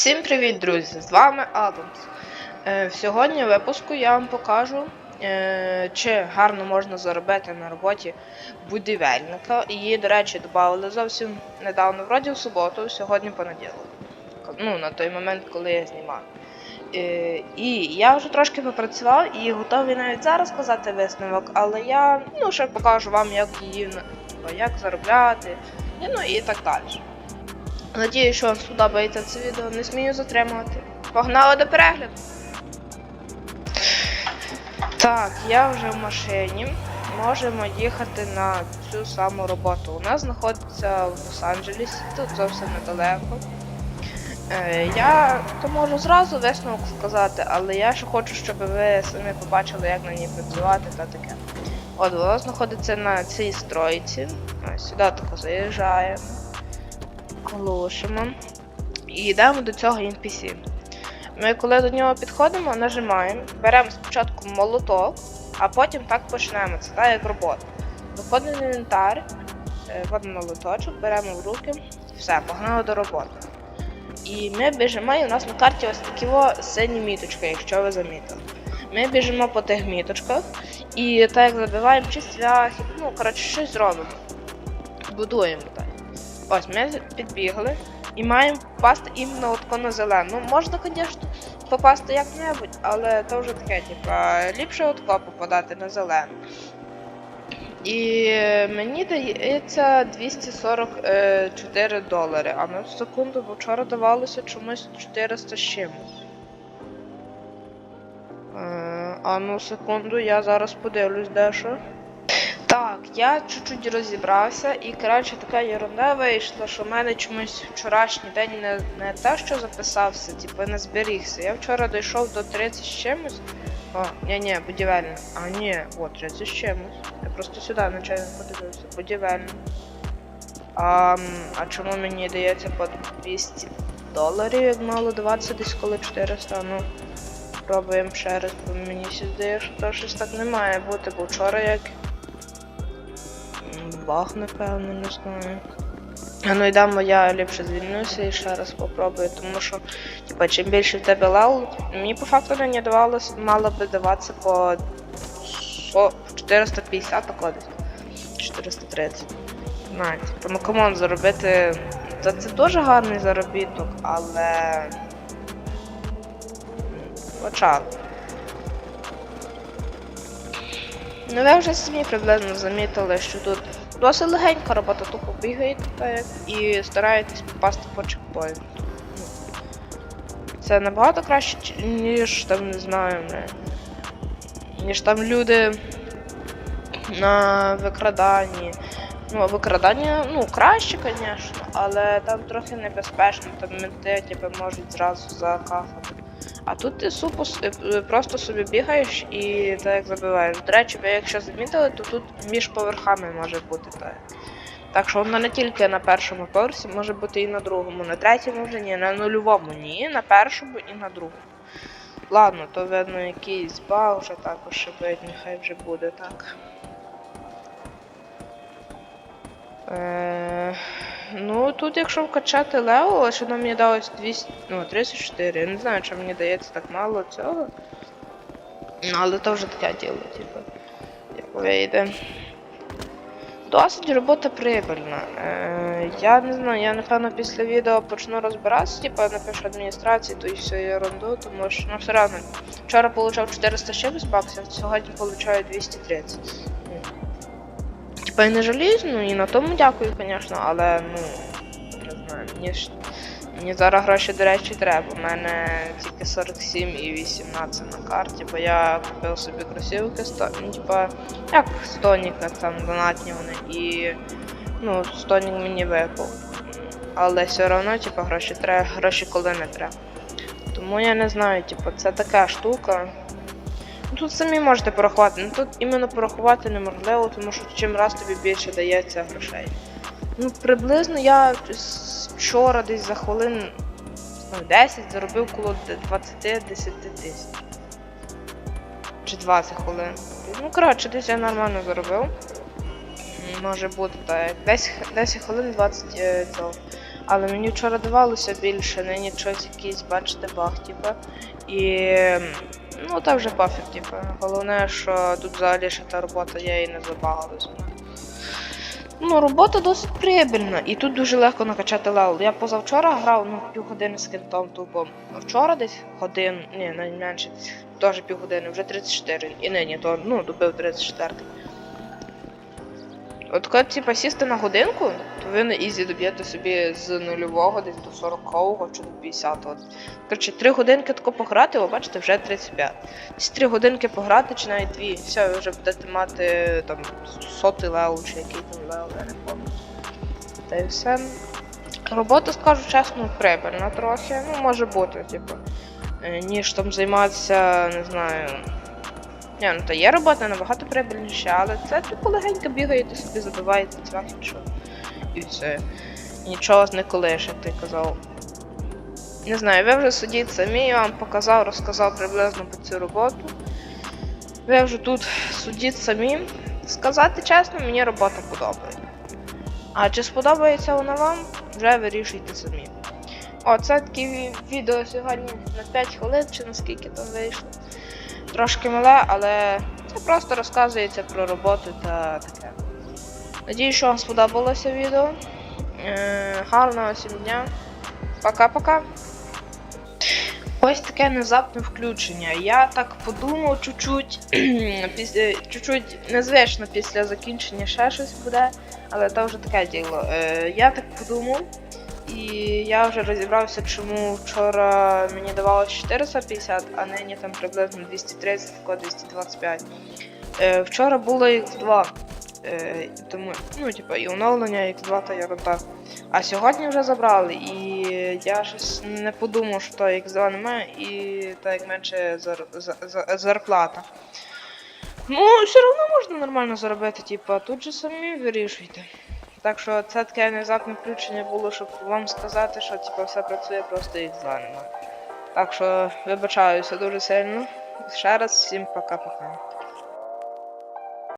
Всім привіт, друзі! З вами Адамс. Е, в сьогодні випуску я вам покажу, е, чи гарно можна заробити на роботі будівельника. Її, до речі, додали зовсім недавно, вроді в суботу, сьогодні понеділок. Ну, на той момент, коли я знімав. Е, і я вже трошки попрацював і готовий навіть зараз сказати висновок, але я ну, ще покажу вам, як її як заробляти, ну і так далі. Надію, що вам сподобається це відео, не смію затримувати. Погнали до перегляду. Так, я вже в машині. Можемо їхати на цю саму роботу. У нас знаходиться в Лос-Анджелесі, тут зовсім недалеко. Е, я то можу зразу висновок сказати, але я ще хочу, щоб ви самі побачили, як на ній працювати та таке. От вона знаходиться на цій стройці. Ось сюди тако заїжджаємо глушимо і йдемо до цього NPC. Ми коли до нього підходимо, нажимаємо, беремо спочатку молоток, а потім так почнемо. Це так як робота. Виходимо в інвентар, е, вводимо молоточок, беремо в руки, все, погнали до роботи. І ми біжимо, і у нас на карті ось такі сині міточки, якщо ви замітили. Ми біжимо по тих міточках і так як забиваємо чи цвяхи, ну коротше щось робимо. Будуємо так. Ось ми підбігли і маємо попасти іменно от на зелену. Ну, можна, звісно, попасти як-небудь, але то вже таке, типа, ліпше отко попадати на зелену. І мені дається 244 долари, а на секунду, бо вчора давалося чомусь 400 з чимось. Е, А ну секунду, я зараз подивлюсь дещо. Так, я чуть-чуть розібрався, і коротше така ерунда вийшла, що в мене чомусь вчорашній день не, не те, що записався, типу не зберігся. Я вчора дійшов до 30 з чимось. О, ні, ні, будівельник. А ні, о, 30 з чимось. Я просто сюди нечайно подивився. Будівельник. А, а чому мені дається по 200 доларів, як мало 20 десь коли 400, ну. Пробуємо ще раз, бо мені здається, що щось так не має бути, бо вчора як Бах, напевно, не знаю. Ну йдемо, я ліпше звільнюся і ще раз попробую, тому що, типа, чим більше в тебе левел, мені по факту не давалося, мало би даватися по со- 450 тако десь. 430. На, типу, ну камон, заробити. Та це дуже гарний заробіток, але. Почав. Ну ви вже самі приблизно замітили, що тут досить легенька робота, тупо бігаєте так, і стараєтесь попасти по чекпоінту. Ну, Це набагато краще, ніж там, не знаю, ніж там люди на викраданні. Ну, викрадання, ну, краще, звісно, але там трохи небезпечно, там менти тебе можуть зразу закафати. А тут ти супо с- е, е, просто собі бігаєш і так забиваєш. До речі, ви якщо замітили, то тут між поверхами може бути так. Так що воно не тільки на першому поверсі, може бути і на другому, на третьому вже ні, на нульовому ні, на першому і на другому. Ладно, то видно якийсь баг вже також ще видно, хай вже буде так. Е, ну, тут якщо вкачати Лео, що нам мені далось 200, ну, 34. Я не знаю, чи мені дається так мало цього. Ну, але то вже таке діло, типу. Як вийде. Досить робота прибильна. Е, я не знаю, я напевно після відео почну розбиратися, типу напишу адміністрації, то і всю ерунду, тому що ну все одно. Вчора получав 400 з чимось баксів, сьогодні получаю 230. Типа я не жаліюсь, ну і на тому дякую, звісно, але ну не знаю, мені ж мені зараз гроші, до речі, треба. У мене тільки 47 і 18 на карті, бо я купив собі кросівки, ну, типа, як стонік там донатні вони, і ну, стонік мені випав. Але все одно, типа, гроші треба, гроші коли не треба. Тому я не знаю, типу, це така штука. Тут самі можете порахувати. Ну тут іменно порахувати неможливо, тому що чим раз тобі більше дається грошей. Ну, приблизно я вчора десь за хвилин ну, 10 заробив коло 20-10 тисяч. Чи 20 хвилин. Ну, коротше, десь я нормально заробив. Може бути так. 10, 10 хвилин 20 е, цього. Але мені вчора давалося більше, нині щось якийсь, бачите, баг, типу. І ну та вже пофіг, типу. Головне, що тут взагалі ще та робота я її не забагалась. Ну, робота досить прибільна, і тут дуже легко накачати левел. Я позавчора грав ну, півгодини з кентом тупо. Вчора десь годин, ні, найменше, менше, теж півгодини, вже 34. І нині то, ну, добив 34. От коли типа сісти на годинку, то ви на ізі доб'єте собі з нульового десь до 40-го чи до 50-го. Коротше, 3 годинки тако пограти, ви бачите, вже 35. Десь 3 годинки пограти, чи навіть 2, все, ви вже будете мати там сотий левел чи який там левел, я не пам'ятаю. Та й все. Робота, скажу чесно, прибильна трохи. Ну, може бути, типу. е, Ніж там займатися, не знаю. Ні, ну то є робота набагато прибильніша, але це типу легенько бігаєте собі, забиваєте цвях що. І все. Нічого не колише, ти казав. Не знаю, ви вже судіть самі, я вам показав, розказав приблизно про цю роботу. Ви вже тут судіть самі. Сказати чесно, мені робота подобається. А чи сподобається вона вам, вже вирішуйте самі. О, це таке відео сьогодні на 5 хвилин, чи наскільки там вийшло. Трошки мале, але це просто розказується про роботу та таке. Надію, що вам сподобалося відео. Е, гарного всім дня. Пока-пока. Ось таке внезапне включення. Я так подумав чуть-чуть, після, чуть-чуть незвично після закінчення ще щось буде, але це вже таке діло. Е, я так подумав, і я вже розібрався, чому вчора мені давалось 450, а нині там приблизно 230, тако 225. Е, вчора було X2. Е, тому, ну, типа, і оновлення X2 та ерунда. А сьогодні вже забрали, і я щось не подумав, що X2 немає, і так як менше зар, за, за, зарплата. Ну, все одно можна нормально заробити, типу, тут же самі вирішуйте. Так що це таке внезапне включення було, щоб вам сказати, що типу, все працює, просто і зламано. Так що вибачаюся дуже сильно. Ще раз всім пока-пока.